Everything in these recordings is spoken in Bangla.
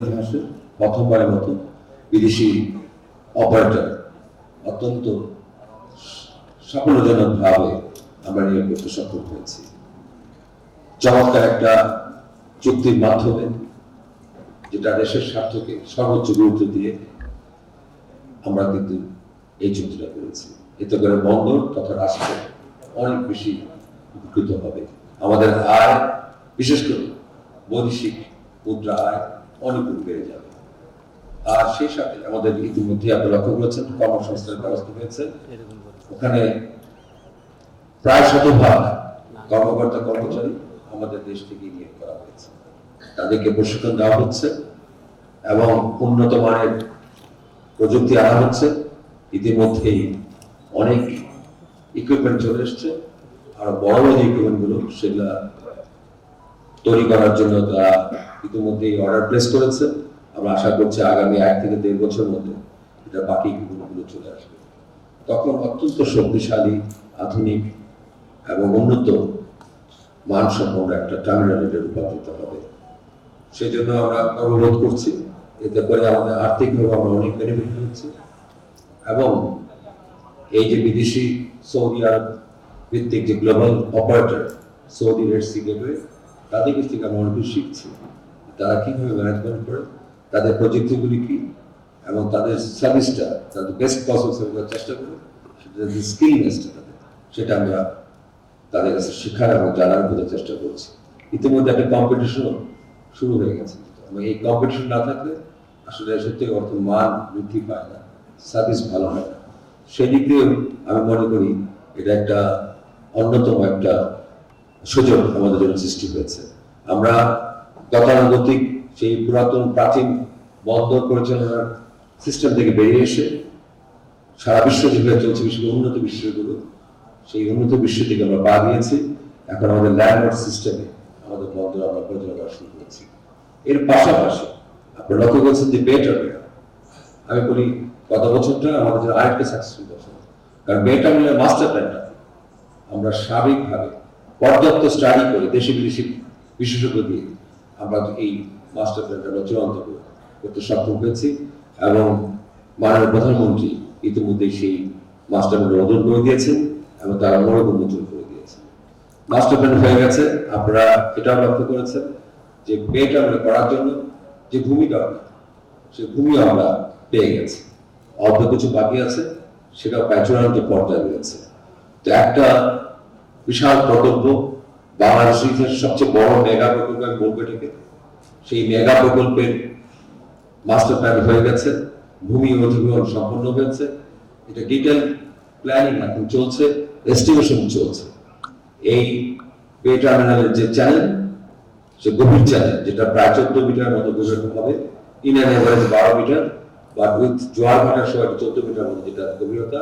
ইতিহাসে প্রথমবারের মতো বিদেশি অপারেটর অত্যন্ত সাফল্যজনক ভাবে আমরা নিয়োগ করতে সক্ষম হয়েছি। চমৎকার একটা চুক্তির মাধ্যমে যেটা দেশের স্বার্থকে সর্বোচ্চ গুরুত্ব দিয়ে আমরা কিন্তু এই চুক্তিটা করেছি। এতে করে বন্দর তথা রাষ্ট্র অনেক বেশি উপকৃত হবে। আমাদের আয়, বিশেষ করে বৈদেশিক মুদ্রা আয় অনেক গুণ বেড়ে যাবে। আর সেই সাথে আমাদের ইতিমধ্যে আপনি লক্ষ্য করেছেন, কর্মসংস্থানের ব্যবস্থা হয়েছে। ওখানে প্রায় শতভাগ কর্মকর্তা কর্মচারী আমাদের দেশ থেকে নিয়োগ করা হয়েছে। তাদেরকে প্রশিক্ষণ দেওয়া হচ্ছে এবং উন্নত মানের প্রযুক্তি আনা হচ্ছে। ইতিমধ্যেই অনেক ইকুইপমেন্ট চলে এসছে আর বড় বড় যে ইকুইপমেন্টগুলো সেগুলা তৈরি করার জন্য তারা ইতিমধ্যেই অর্ডার প্লেস করেছে। আমরা আশা করছি আগামী এক থেকে দেড় বছর মধ্যে এটা বাকি ইকুইপমেন্টগুলো চলে আসবে। তখন অত্যন্ত শক্তিশালী, আধুনিক এবং উন্নত মানসম্পন্ন একটা টার্মিনালের রূপান্তরিত হবে। সেই জন্য আমরা অনুরোধ করছি, এতে করে আমাদের আর্থিকভাবে আমরা অনেক বেনিফিট হচ্ছে এবং এই যে বিদেশি সৌদি আরব ভিত্তিক যে global operator Saudi Red Sea gateway তাদের কাছ থেকে আমরা অনেক শিখছি। তারা কীভাবে ম্যানেজমেন্ট করে তাদের প্রযুক্তিগুলি কি? এবং তাদের সার্ভিসটা তাদের বেস্ট পসিবল সার্ভিস চেষ্টা করে সেটা যে স্কিলনেসটা তাদের। সেটা আমরা তাদের কাছে শেখার এবং জানার বোঝার চেষ্টা করছি। ইতিমধ্যে একটা কম্পিটিশনও শুরু হয়ে গেছে। এবং এই কম্পিটিশন না থাকলে আসলে সত্যি অর্থ মান বৃদ্ধি পায় না সার্ভিস ভালো হয় না। সেই দিক দিয়েও আমি মনে করি এটা একটা অন্যতম একটা সুযোগ আমাদের জন্য সৃষ্টি হয়েছে। আমরা গতানুগতিক সেই পুরাতন প্রাচীন বন্দর পরিচালনার সিস্টেম থেকে বেরিয়ে এসে সারা বিশ্ব যেভাবে চলছে করে উন্নত বিশ্বগুলো। সেই উন্নত বিশ্ব থেকে আমরা পা দিয়েছি। এখন আমাদের ল্যান্ডমার্ক সিস্টেমে আমাদের বন্দর আমরা পরিচালনা করা শুরু করেছি। এর পাশাপাশি আপনারা লক্ষ্য করছেন যে বেটার আমি বলি গত বছরটা আমাদের জন্য আরেকটা সাকসেসফুল বছর। কারণ বেটার মাস্টার প্ল্যানটা আমরা স্বাভাবিকভাবে পর্যাপ্ত স্টাডি করে দেশি বিদেশি বিশেষজ্ঞ দিয়ে আমরা এই মাস্টার প্ল্যানটা আমরা চূড়ান্ত করে- করতে সক্ষম হয়েছি এবং মাননীয় প্রধানমন্ত্রী ইতিমধ্যেই সেই মাস্টার প্ল্যান অনুমোদন করে দিয়েছেন এবং তারা মনোযোগ উন্মোচন করে দিয়েছেন। মাস্টার প্ল্যান হয়ে গেছে, আপনারা এটাও লক্ষ্য করেছেন যে পেটা আমরা করার জন্য যে ভূমি সে ভূমি আমরা পেয়ে গেছি। অল্প কিছু বাকি আছে সেটা প্রায় চূড়ান্ত পর্যায়ে রয়েছে। তো একটা বিশাল প্রকল্প বাংলাদেশের সবচেয়ে বড় মেগা প্রকল্প আমি বলব এটাকে। সেই মেগা প্রকল্পের মাস্টার প্ল্যান হয়ে গেছে, ভূমি অধিগ্রহণ সম্পন্ন হয়েছে, এটা ডিটেল প্ল্যানিং এখন চলছে এস্টিমেশন চলছে। এই পে টার্মিনালের যে চ্যানেল সে গভীর চ্যানেল যেটা প্রায় চোদ্দ মিটার মতো গভীর হবে ইন অ্যান এভারেজ বারো মিটার বা উইথ জোয়ার ভাটার সময় চোদ্দ মিটার মতো যেটা গভীরতা,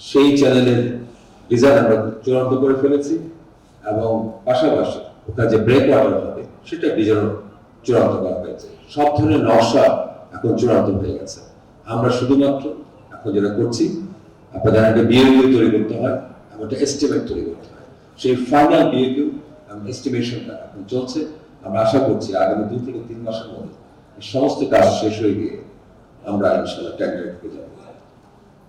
সেই চ্যানেলের ডিজাইন আমরা চূড়ান্ত করে ফেলেছি। এবং পাশাপাশি ওটা যে ব্রেক ওয়াটার হবে, সেটা ডিজাইন চূড়ান্ত করা হয়েছে। সব ধরনের নকশা এখন চূড়ান্ত হয়ে গেছে। আমরা শুধুমাত্র এখন যেটা করছি, আপনাদের একটা বিএকিউ তৈরি করতে হয়, এবং একটা এস্টিমেট তৈরি করতে হয়। সেই ফাইনাল বিএকিউ এবং এস্টিমেশনটা এখন চলছে। আমরা আশা করছি আগামী দুই থেকে তিন মাসের মধ্যে সমস্ত কাজ শেষ হয়ে গিয়ে আমরা ইনশাল্লাহ ট্যান্ডার ঢুকে যাব।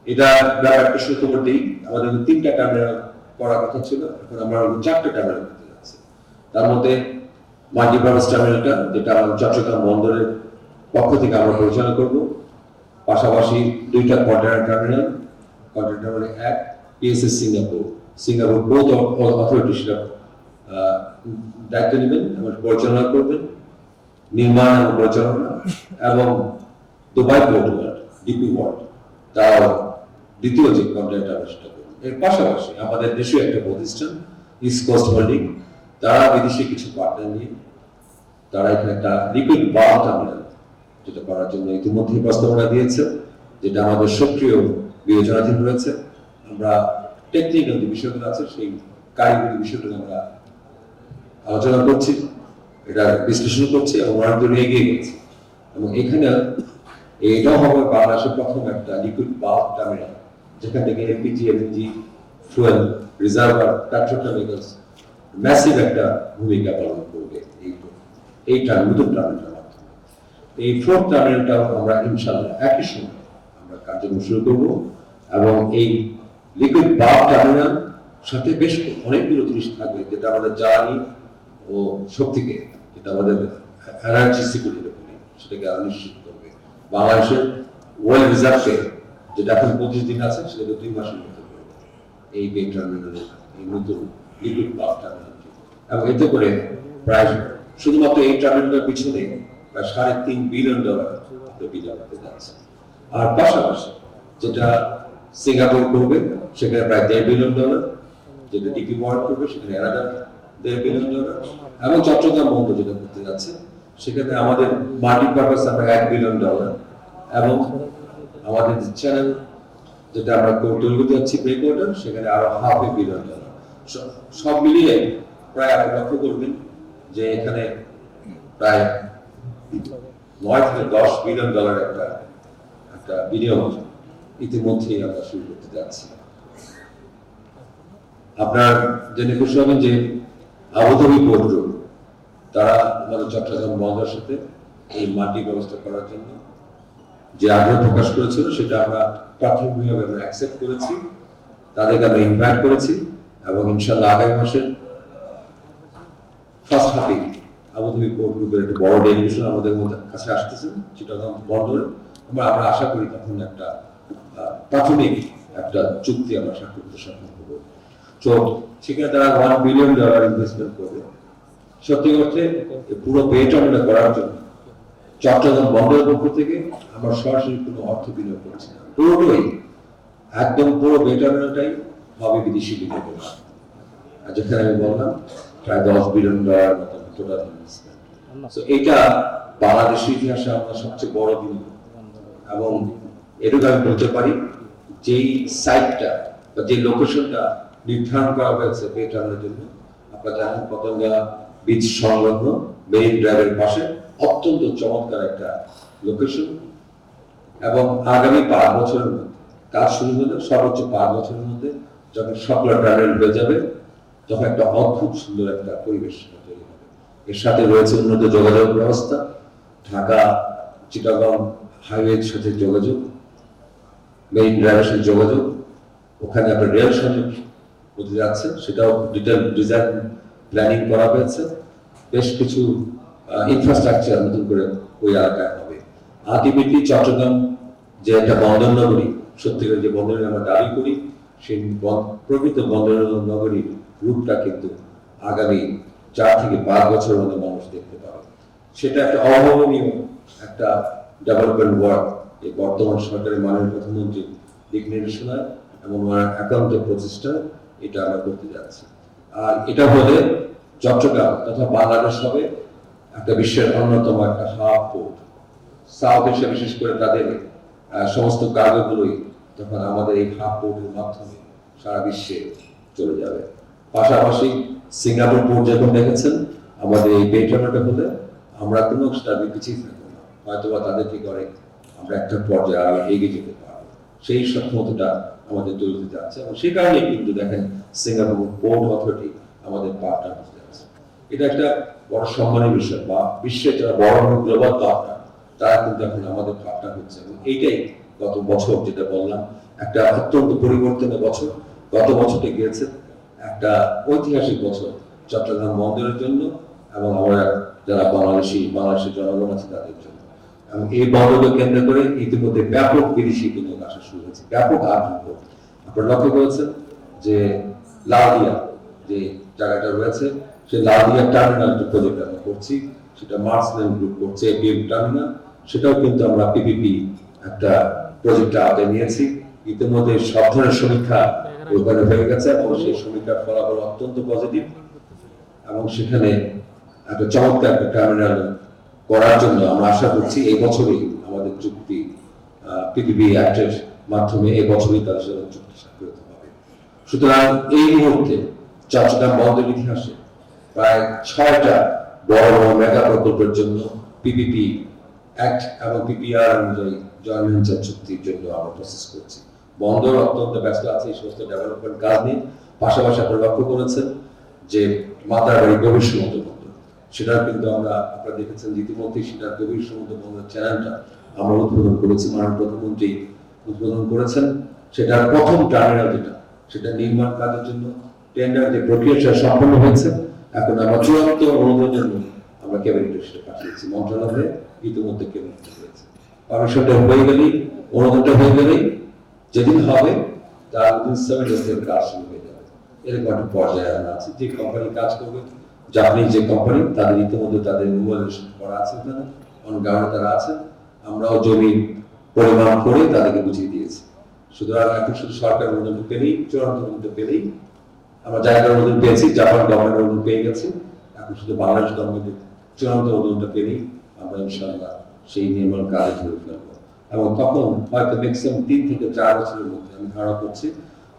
এটা ব্যাপারটা সত্য বলতেই আমাদের তিনটা টার্মিনাল করার কথা ছিল, এখন আমরা চারটা টার্মিনাল করতে যাচ্ছি। তার মধ্যে মাল্টিপারপাস টার্মিনালটা যেটা চট্টগ্রাম বন্দরের পক্ষ থেকে আমরা পরিচালনা করব। পাশাপাশি দুইটা কন্টেনার টার্মিনাল কন্টেনার টার্মিনাল এক, PSS Singapore. Singapore port authority সেটা দায়িত্ব নেবেন এবং পরিচালনা করবেন। নির্মাণ এবং পরিচালনা এবং Dubai port world DP world তার দ্বিতীয় যে কন্টেন্ট সেটা এর পাশাপাশি আমাদের দেশীয় একটা প্রতিষ্ঠান ইস্ট কোস্ট হোল্ডিং তারা বিদেশে কিছু পার্টনার নিয়ে, তারা এখানে একটা লিকুইড বার টার্মিনাল যেটা করার জন্য ইতিমধ্যে প্রস্তাবনা দিয়েছে, যেটা আমাদের সক্রিয় বিবেচনাধীন রয়েছে। আমরা টেকনিক্যাল যে বিষয়গুলো আছে, সেই কারিগরি বিষয়গুলো আমরা আলোচনা করছি, এটা বিশ্লেষণ করছি এবং অনেক দূর এগিয়ে গেছি। এবং এখানে এটাও হবে বাংলাদেশের প্রথম একটা লিকুইড বাল্ক টার্মিনাল যেখান থেকে LPG LNG fuel reservoir petrochemicals massive একটা ভূমিকা পালন করবে এই এই নতুন টার্মিনালের মাধ্যমে। এই ফোর্থ টার্মিনালটাও আমরা ইনশাল্লাহ একই সময় আমরা কার্যক্রম শুরু করব এবং এই লিকুইড বাল্ব টার্মিনাল সাথে বেশ অনেকগুলো জিনিস থাকবে যেটা আমাদের জ্বালানি ও শক্তিকে, যেটা আমাদের এনার্জি সিকিউরিটি সেটাকে নিশ্চিত করবে। বাংলাদেশের ওয়েল রিজার্ভে যেটা এখন পঁচিশ দিন আছে সেটাকে দুই মাসের মধ্যে এই বে টার্মিনালের এই নতুন লিকুইড বাল্ব টার্মিনালটি এবং এতে করে প্রায় শুধুমাত্র এই টার্মিনালের পিছনে প্রায় সাড়ে তিন বিলিয়ন ডলার বিনিয়োগ যাচ্ছে। আর পাশাপাশি যেটা সিঙ্গাপুর করবে, সেখানে প্রায় দেড় বিলিয়ন ডলার যেটা ডিপি ওয়ার্ল্ড করবে, সেখানে অ্যানাদার দেড় বিলিয়ন ডলার এবং চট্টগ্রাম বন্দর যেটা করতে যাচ্ছে, সেখানে আমাদের মাল্টি পারপাস আমরা এক বিলিয়ন ডলার এবং আমাদের চ্যানেল যেটা আমরা তৈরি যাচ্ছি সেখানে আরও হাফ এ বিলিয়ন ডলার সব- মিলিয়ে প্রায় আপনি লক্ষ্য করবেন যে এখানে প্রায় নয় থেকে দশ বিলিয়ন ডলার একটা একটা বিনিয়োগ ইতিমধ্যেই আমরা শুরু করতে যাচ্ছি। আপনার জেনে খুশি হবেন যে আবুধাবি পোর্ট রোড তারা আমাদের চট্টগ্রাম বন্দরের সাথে এই মাটি ব্যবস্থা করার জন্য যে আগ্রহ প্রকাশ করেছিল, সেটা আমরা প্রাথমিকভাবে আমরা অ্যাকসেপ্ট করেছি। তাদেরকে আমরা ইনভাইট করেছি এবং ইনশাল্লাহ আগামী মাসের ফার্স্ট হাফে আবুধাবি পোর্ট গ্রুপের একটা বড় ডেলিগেশন আমাদের কাছে আসতেছে চিটাগাং বন্দরে আমরা আমরা আশা করি তখন একটা প্রাথমিক একটা চুক্তি আমরা স্বাক্ষর করতে সক্ষম তো সেখানে তারা ওয়ান বিলিয়ন ডলার ইনভেস্টমেন্ট করবে। সত্যি অর্থে পুরো পেটা করার জন্য চট্টগ্রাম বন্দরের পক্ষ থেকে আমরা সরাসরি কোনো অর্থ বিনিয়োগ করছি না। পুরোটাই একদম পুরো বেটারটাই হবে বিদেশি মাধ্যমে। আর যেখানে আমি বললাম প্রায় দশ বিলিয়ন ডলার মতো টোটাল তো এটা বাংলাদেশের ইতিহাসে আমরা সবচেয়ে বড় বিনিয়োগ। এবং এটুকু আমি বলতে পারি যেই সাইটটা বা যে লোকেশনটা নির্ধারণ করা হয়েছে বেটারের জন্য আপনারা জানেন পতঙ্গা বীজ সংলগ্ন মেরিন ড্রাইভের পাশে অত্যন্ত চমৎকার একটা লোকেশন এবং আগামী পাঁচ বছরের মধ্যে, কাজ শুরু হলে সর্বোচ্চ পাঁচ বছরের মধ্যে যখন সকল টানেল হয়ে যাবে, তখন একটা অদ্ভুত সুন্দর একটা পরিবেশ তৈরি হবে। এর সাথে রয়েছে উন্নত যোগাযোগ ব্যবস্থা, ঢাকা, চিটাগং হাইওয়ের সাথে যোগাযোগ মেইন ড্রাইভের সাথে যোগাযোগ, ওখানে আপনার রেল সংযোগ হতে যাচ্ছে, সেটাও ডিটেল ডিজাইন প্ল্যানিং করা হয়েছে। বেশ কিছু ইনফ্রাস্ট্রাকচার নতুন করে ওই এলাকায় হবে। আলটিমেটলি চট্টগ্রাম যে একটা বন্দর নগরী, সত্যিকার যে বন্দরের আমরা দাবি করি, সেই প্রকৃত বন্দর নগরীর রূপটা কিন্তু আগামী চার থেকে পাঁচ বছরের মধ্যে মানুষ দেখতে পাবে। সেটা একটা অভাবনীয় একটা ডেভেলপমেন্ট ওয়ার্ক এই বর্তমান সরকারের মাননীয় প্রধানমন্ত্রী দিক নির্দেশনায় এবং একান্ত প্রচেষ্টা, এটা আমরা করতে যাচ্ছি। আর এটা হলে চট্টগ্রাম তথা বাংলাদেশ হবে একটা বিশ্বের অন্যতম একটা হাব পোর্ট সাউথ এশিয়া, বিশেষ করে তাদের সমস্ত কার্যগুলোই তখন আমাদের এই হাব পোর্টের মাধ্যমে সারা বিশ্বে চলে যাবে। পাশাপাশি সিঙ্গাপুর পোর্ট যখন দেখেছেন, আমাদের এই পেট্রোলটা হলে আমরা কোনো স্টাডি পিছিয়ে থাকব না। হয়তো বা তাদেরকে করে, আমরা একটা পর্যায়ে আরও এগিয়ে যেতে পারব। সেই সক্ষমতাটা আমাদের তৈরি হতে যাচ্ছে এবং সেই কারণে কিন্তু দেখেন সিঙ্গাপুর পোর্ট অথরিটি আমাদের পার্টনার হতে যাচ্ছে। এটা একটা বড় সম্মানের বিষয় বা বিশ্বের যারা বড় গ্লোবাল পার্টনার তারা কিন্তু এখন আমাদের পার্টনার হচ্ছে। এবং এইটাই গত বছর যেটা বললাম, একটা অত্যন্ত পরিবর্তনের বছর। গত বছরটা গিয়েছে একটা ঐতিহাসিক বছর চট্টগ্রাম বন্দরের জন্য এবং আমরা যারা বাংলাদেশি, বাংলাদেশের জনগণ আছে তাদের জন্য। এবং এই বন্দরকে কেন্দ্র করে ইতিমধ্যে ব্যাপক বিদেশি বিনিয়োগ আসা শুরু হয়েছে, ব্যাপক আগ্রহ আপনারা লক্ষ্য করেছেন যে লাউদিয়া যে জায়গাটা রয়েছে সেই লাউদিয়া টার্মিনাল যে প্রজেক্ট আমরা করছি, সেটা মার্সলেন গ্রুপ করছে এপিএম টার্মিনাল সেটাও কিন্তু আমরা পিপিপি একটা প্রজেক্ট হাতে নিয়েছি। ইতিমধ্যে সব ধরনের সমীক্ষা ওখানে হয়ে গেছে, এবং সেই সমীক্ষার ফলাফল অত্যন্ত পজিটিভ এবং সেখানে একটা চমৎকার একটা টার্মিনাল করার জন্য আমরা আশা করছি এই বছরই আমাদের চুক্তি পিপিপি অ্যাক্টের মাধ্যমে এই বছরই তাদের সাথে চুক্তি স্বাক্ষরিত হবে সুতরাং এই মুহূর্তে চট্টগ্রাম বন্দর ইতিহাসে। প্রায় ছয়টা বড় বড় মেগা প্রকল্পের জন্য পিপিপি অ্যাক্ট এবং পিপিআর অনুযায়ী জয়েন্ট ভেঞ্চার চুক্তির জন্য আমরা প্রসেস করছি। বন্দর অত্যন্ত ব্যস্ত আছে, এই সমস্ত ডেভেলপমেন্ট কাজ নিয়ে পাশাপাশি আপনারা লক্ষ্য করেছেন যে মাতারবাড়ি ভবিষ্যৎ বন্দর। সেটার কিন্তু আমরা আপনারা দেখেছেন ইতিমধ্যেই সেটার গভীর সমুদ্র বন্দর চ্যানেলটা আমরা উদ্বোধন করেছি। মাননীয় প্রধানমন্ত্রী উদ্বোধন করেছেন। সেটার প্রথম টার্মিনাল যেটা, সেটা নির্মাণ কাজের জন্য টেন্ডার যে প্রক্রিয়া সম্পন্ন হয়েছে। এখন আমরা চূড়ান্ত অনুমোদনের জন্য আমরা ক্যাবিনেটে সেটা পাঠিয়েছি। মন্ত্রণালয়ে ইতিমধ্যে ক্যাবিনেটে হয়েছে। পারমিশনটা হয়ে গেলেই, অনুমোদনটা হয়ে গেলেই, যেদিন হবে, তার উইদিন সেভেন ডেজ কাজ শুরু হয়ে যাবে। এরকম একটা পর্যায়ে আমরা আছি। যে কোম্পানি কাজ করবে, জাপানি যে কোম্পানি তাদের ইতিমধ্যে তাদের ইভ্যালুয়েশন করা আছে অন গ্রাউন্ডে তারা আছেন আমরাও জমি পরিমাণ করে তাদেরকে বুঝিয়ে দিয়েছি। সুতরাং এখন শুধু সরকার অনুমোদন পেলেই, চূড়ান্ত অনুমোদন পেলেই আমরা জায়গার অনুমোদন পেয়েছি, জাপান গভর্নমেন্ট অনুমোদন পেয়ে গেছে, এখন শুধু বাংলাদেশ গভর্নমেন্টের চূড়ান্ত অনুমোদনটা পেলেই আমরা ইনশাআল্লাহ সেই নির্মাণ কাজে ধরে ফেলব। এবং তখন হয়তো ম্যাক্সিমাম তিন থেকে চার বছরের মধ্যে আমি ধারণা করছি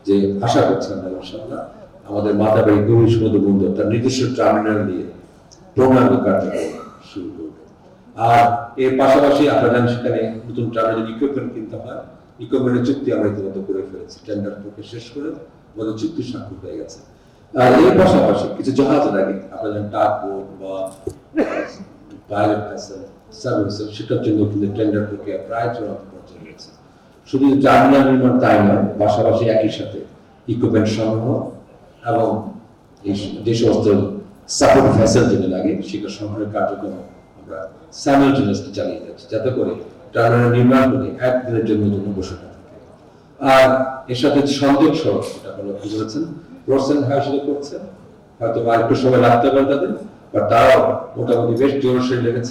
যে, আশা করছি আমরা ইনশাআল্লাহ আমাদের মাতাবাড়ি গভীর সমুদ্র বন্দর, তার নিজস্ব টার্মিনাল দিয়ে পূর্ণাঙ্গ কার্যক্রম শুরু করবে। আর এর পাশাপাশি আপনারা সেখানে নতুন টার্মিনাল ইকুইপমেন্ট কিনতে হয়। ইকুইপমেন্টের চুক্তি আমরা ইতিমধ্যে করে ফেলেছি। টেন্ডার প্রক্রিয়া শেষ করে আমাদের চুক্তি স্বাক্ষর হয়ে গেছে। এর পাশাপাশি কিছু জাহাজ লাগে আপনারা জানেন টাকবোট বা পাইলট ভেসেল সার্ভিসেল সেটার জন্য কিন্তু টেন্ডার প্রক্রিয়া প্রায় চূড়ান্ত পর্যায়ে রয়েছে। শুধু নির্মাণ তাই নয়, পাশাপাশি একই সাথে ইকুইপমেন্ট সমূহ এবং যে সমস্ত সাপোর্ট যেগুলো লাগে, সেগুলো সংগ্রহের কার্যক্রম আমরা চালিয়ে যাচ্ছি। যাতে করে টার্মিনাল নির্মাণ করে একদিনের জন্য জন্য বসে আর এর সাথে সংযোগ সহ সেটা হলো কি বলেছেন প্রসেন হাই সেটা করছে। হয়তো একটু সময় লাগতে পারে তাদের বা তারাও মোটামুটি বেশ জোরসে লেগেছে